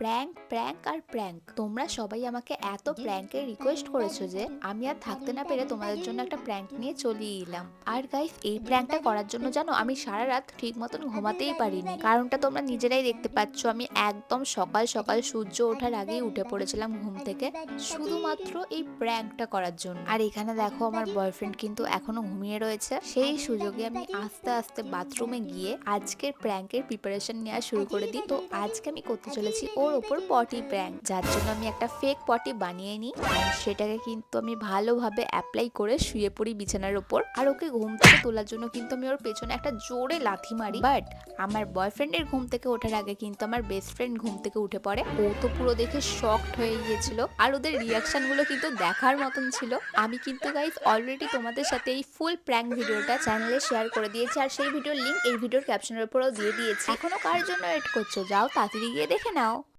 Prank prank আর prank. তোমরা সবাই আমাকে এত প্র্যাঙ্কের রিকোয়েস্ট করেছ যে আমি আর থাকতে না পেরে তোমাদের জন্য একটা প্র্যাঙ্ক নিয়ে চলে এলাম। আর গাইস এই প্র্যাঙ্কটা করার জন্য জানো আমি সারা রাত ঠিক মতন ঘুমাতেই পারিনি। কারণটা তোমরা নিজেরাই দেখতে পাচ্ছ আমি একদম সকাল সকাল সূর্য ওঠার আগেই উঠে পড়েছিলাম ঘুম থেকে শুধুমাত্র এই প্র্যাঙ্কটা করার জন্য। আর এখানে দেখো আমার বয়ফ্রেন্ড কিন্তু এখনও ঘুমিয়ে রয়েছে। সেই সুযোগে আমি আস্তে আস্তে বাথরুমে গিয়ে আজকের প্র্যাঙ্কের প্রিপারেশন নেওয়া শুরু করে দিই। তো আজকে আমি করতে চলেছি ওর ওপর পটি প্র্যাঙ্ক যার জন্য আমি একটা ফেক পটি বানিয়ে নিই সেটাকে কিন্তু আমি ভালোভাবে অ্যাপ্লাই করে শুয়ে পড়ি বিছানার ওপর আর ওকে ঘুম থেকে তোলার জন্য কিন্তু আমি ওর পেছনে একটা জোরে লাথি মারি। বাট আমার বয়ফ্রেন্ডের ঘুম থেকে ওঠার আগে কিন্তু আমার বেস্ট ফ্রেন্ড ঘুম থেকে উঠে পড়ে। ও তো পুরো দেখে শকড হয়ে গিয়েছিল। আর ওদের রিয়াকশনগুলো কিন্তু দেখার মতন ছিল। আমি কিন্তু গাইজ অলরেডি তোমাদের সাথে এই ফুল প্র্যাঙ্ক ভিডিওটা চ্যানেলে শেয়ার করে দিয়েছি। আর সেই ভিডিওর লিংক এই ভিডিওর ক্যাপশনের উপরেও দিয়ে দিয়েছি। এখনও কার জন্য ওয়েট করছ? যাও তাড়াতাড়ি গিয়ে দেখে নাও।